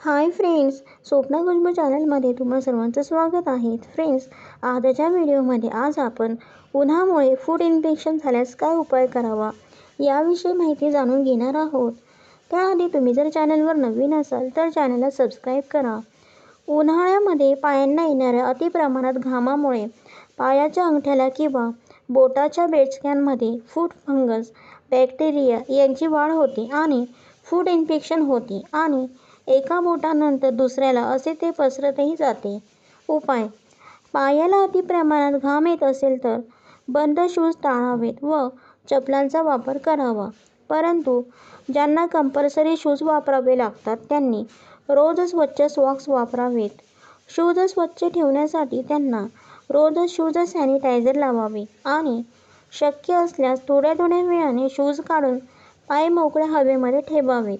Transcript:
Hi friends Swapna Khushboo चॅनलमध्ये तुम्हा सर्वांचं स्वागत आहे. फ्रेंड्स आजच्या व्हिडिओमध्ये आज आपण उन्हामुळे फूड इन्फेक्शन झाल्यास काय उपाय करावा याविषयी माहिती जाणून घेणार आहोत. त्याआधी तुम्ही जर चॅनलवर नवीन असाल तर चॅनलला सबस्क्राईब करा. उन्हाळ्यामध्ये पायांना येणाऱ्या अतिप्रमाणात घामामुळे पायाच्या अंगठ्याला किंवा बोटाच्या बेचक्यांमध्ये फूड फंगस बॅक्टेरिया यांची वाढ होते आणि फूड इन्फेक्शन होते आणि एका बोटानंतर दुसऱ्याला असे ते पसरतही जाते. उपाय. पायाला अतिप्रमाणात घाम येत असेल तर बंद शूज टाळावेत व चपलांचा वापर करावा. परंतु ज्यांना कंपल्सरी शूज वापरावे लागतात त्यांनी रोज स्वच्छ सॉक्स वापरावेत. शूज स्वच्छ ठेवण्यासाठी त्यांना रोज शूज सॅनिटायझर लावावे आणि शक्य असल्यास थोड्या थोड्या वेळाने शूज काढून पाय मोकळ्या हवेमध्ये ठेवावेत.